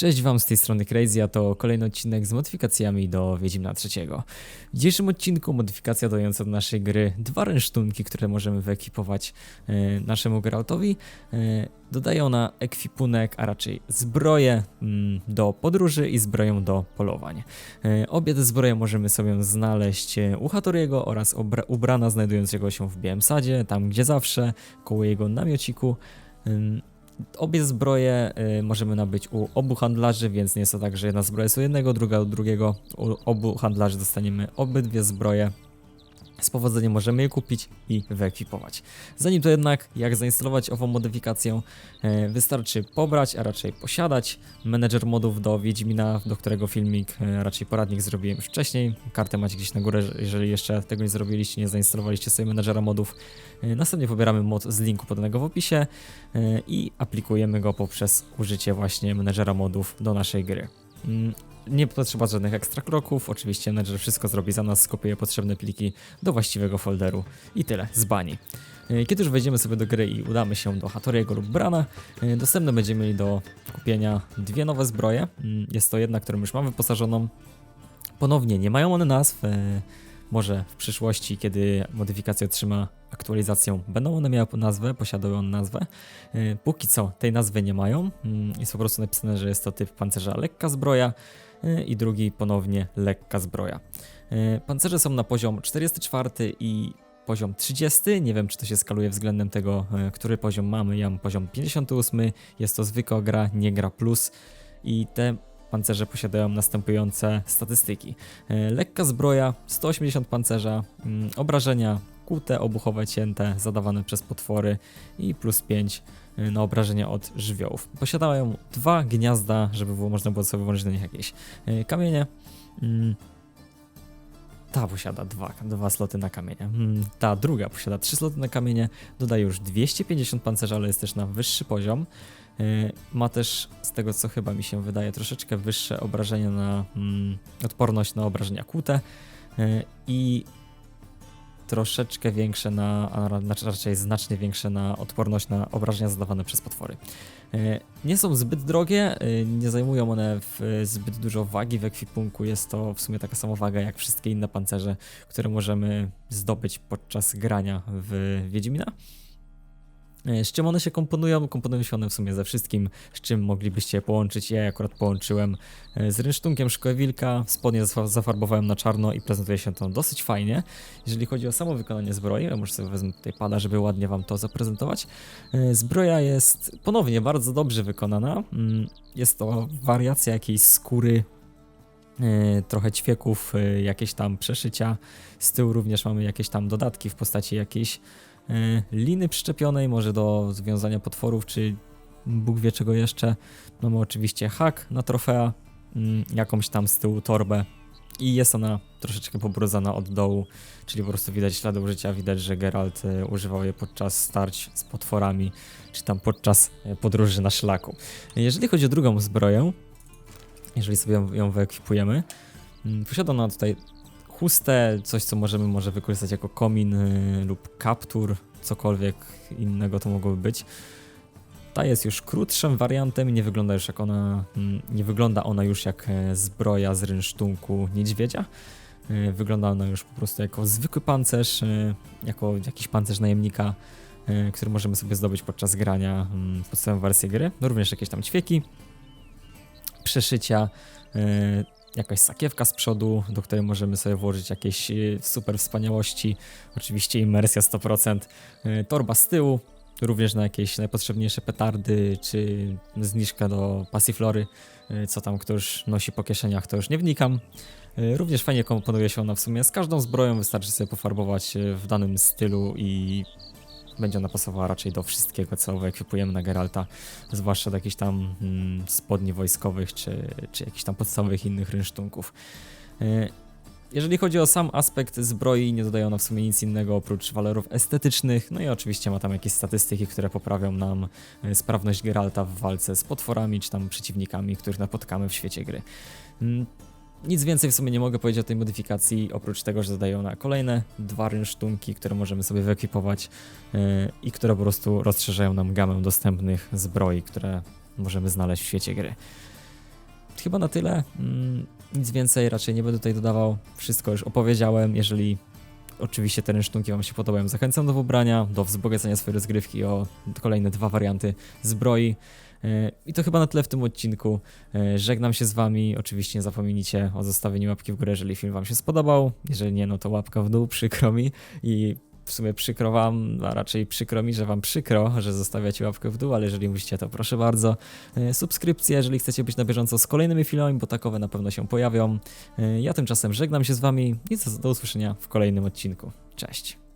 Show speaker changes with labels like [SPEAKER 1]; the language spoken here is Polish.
[SPEAKER 1] Cześć Wam z tej strony Crazy, a to kolejny odcinek z modyfikacjami do Wiedźmina trzeciego. W dzisiejszym odcinku modyfikacja dodająca do naszej gry dwa rynsztunki, które możemy wyekipować e, naszemu Geraltowi. E, dodaje ona ekwipunek, a raczej zbroję mm, do podróży i zbroję do polowań. E, obie te zbroje możemy sobie znaleźć u Hatoriego oraz ubrana znajdującego się w Białym Sadzie, tam gdzie zawsze, koło jego namiociku. Ym, Obie zbroje y, możemy nabyć u obu handlarzy, więc nie jest to tak, że jedna zbroja jest u jednego, druga u drugiego. U obu handlarzy dostaniemy obydwie zbroje. Z powodzeniem możemy je kupić i wyekwipować. Zanim to jednak, jak zainstalować ową modyfikację, e, wystarczy pobrać, a raczej posiadać menedżer modów do Wiedźmina, do którego filmik, e, raczej poradnik zrobiłem już wcześniej. Kartę macie gdzieś na górę, jeżeli jeszcze tego nie zrobiliście, nie zainstalowaliście sobie menedżera modów. E, Następnie pobieramy mod z linku podanego w opisie i aplikujemy go poprzez użycie właśnie menedżera modów do naszej gry. Nie potrzeba żadnych ekstra kroków, oczywiście menedżer wszystko zrobi za nas, skopiuje potrzebne pliki do właściwego folderu i tyle, z bani. E, Kiedy już wejdziemy sobie do gry i udamy się do Hatoriego lub Brana, e, dostępne będziemy mieli do kupienia dwie nowe zbroje. Mm, Jest to jedna, którą już mam wyposażoną. Ponownie nie mają one nazw, e, może w przyszłości, kiedy modyfikacja otrzyma aktualizację, będą one miały nazwę, posiadają one nazwę. E, Póki co tej nazwy nie mają. Mm, Jest po prostu napisane, że jest to typ pancerza lekka zbroja e, i drugi ponownie lekka zbroja. E, Pancerze są na poziom 44 i poziom 30. Nie wiem, czy to się skaluje względem tego, który poziom mamy. Ja mam poziom 58. Jest to zwykła gra, nie gra plus. I te pancerze posiadają następujące statystyki. E, Lekka zbroja, 180 pancerza, mm, obrażenia kłute, obuchowe, cięte, zadawane przez potwory i plus 5 y, na obrażenia od żywiołów. Posiadają dwa gniazda, żeby było można było sobie włożyć na nich jakieś y, kamienie. Ta posiada dwa, dwa sloty na kamienie. Mm, Ta druga posiada trzy sloty na kamienie, dodaje już 250 pancerza, ale jest też na wyższy poziom. Y, Ma też, z tego co chyba mi się wydaje, troszeczkę wyższe obrażenia na mm, odporność na obrażenia kłute y, i troszeczkę większe na, a znaczy raczej znacznie większe na odporność na obrażenia zadawane przez potwory. E, Nie są zbyt drogie, e, nie zajmują one zbyt dużo wagi w ekwipunku, jest to w sumie taka sama waga jak wszystkie inne pancerze, które możemy zdobyć podczas grania w Wiedźmina. E, Z czym one się komponują? Komponują się one w sumie ze wszystkim, z czym moglibyście je połączyć. Ja akurat połączyłem e, z rynsztunkiem Szkoły Wilka, spodnie zafa- zafarbowałem na czarno i prezentuje się to dosyć fajnie. Jeżeli chodzi o samo wykonanie zbroi, ja może sobie wezmę tutaj pada, żeby ładnie wam to zaprezentować. E, Zbroja jest ponownie bardzo dobrze wykonana. Mm, Jest to wariacja jakiejś skóry, trochę ćwieków, e, jakieś tam przeszycia. Z tyłu również mamy jakieś tam dodatki w postaci jakiejś e, liny przyczepionej, może do związania potworów, czy Bóg wie czego jeszcze. Mamy oczywiście hak na trofea, mm, jakąś tam z tyłu torbę i jest ona troszeczkę pobrudzana od dołu, czyli po prostu widać ślady użycia, widać, że Geralt używał je podczas starć z potworami, czy tam podczas podróży na szlaku. Jeżeli chodzi o drugą zbroję, jeżeli sobie ją, ją wyekwipujemy, mm, posiada ona tutaj chustę, coś co możemy może wykorzystać jako komin y, lub kaptur, cokolwiek innego to mogłoby być. Ta jest już krótszym wariantem nie wygląda już jak ona, mm, nie wygląda ona już jak e, zbroja z rynsztunku niedźwiedzia. E, Wygląda ona już po prostu jako zwykły pancerz, e, jako jakiś pancerz najemnika, który możemy sobie zdobyć podczas grania mm, w podstawową wersję gry. No, Również jakieś tam ćwieki, przeszycia, e, jakaś sakiewka z przodu, do której możemy sobie włożyć jakieś e, super wspaniałości, oczywiście imersja 100%, e, torba z tyłu, również na jakieś najpotrzebniejsze petardy, czy zniżka do pasiflory, co tam ktoś nosi po kieszeniach, to już nie wnikam. Również fajnie komponuje się ona w sumie z każdą zbroją, wystarczy sobie pofarbować w danym stylu i będzie ona pasowała raczej do wszystkiego, co wyekwipujemy na Geralta, zwłaszcza do jakichś tam mm, spodni wojskowych, czy, czy jakichś tam podstawowych innych rynsztunków. E, Jeżeli chodzi o sam aspekt zbroi, nie dodaje ona w sumie nic innego oprócz walorów estetycznych, no i oczywiście ma tam jakieś statystyki, które poprawią nam e, sprawność Geralta w walce z potworami, czy tam przeciwnikami, których napotkamy w świecie gry. Nic więcej w sumie nie mogę powiedzieć o tej modyfikacji, oprócz tego, że dodają ona kolejne dwa rynsztunki, które możemy sobie wyekwipować yy, i które po prostu rozszerzają nam gamę dostępnych zbroi, które możemy znaleźć w świecie gry. chyba na tyle. Mm, nic więcej raczej nie będę tutaj dodawał. Wszystko już opowiedziałem. Jeżeli oczywiście te rynsztunki Wam się podobają, zachęcam do wybrania, do wzbogacenia swojej rozgrywki o kolejne dwa warianty zbroi. E, I to chyba na tyle w tym odcinku. E, Żegnam się z Wami. Oczywiście nie zapomnijcie o zostawieniu łapki w górę, jeżeli film Wam się spodobał. Jeżeli nie, no to łapka w dół, przykro mi. I w sumie przykro Wam, a raczej przykro mi, że Wam przykro, że zostawiacie łapkę w dół, ale jeżeli musicie, to proszę bardzo. E, Subskrypcje, jeżeli chcecie być na bieżąco z kolejnymi filmami, bo takowe na pewno się pojawią. Ja tymczasem żegnam się z Wami i do usłyszenia w kolejnym odcinku. Cześć.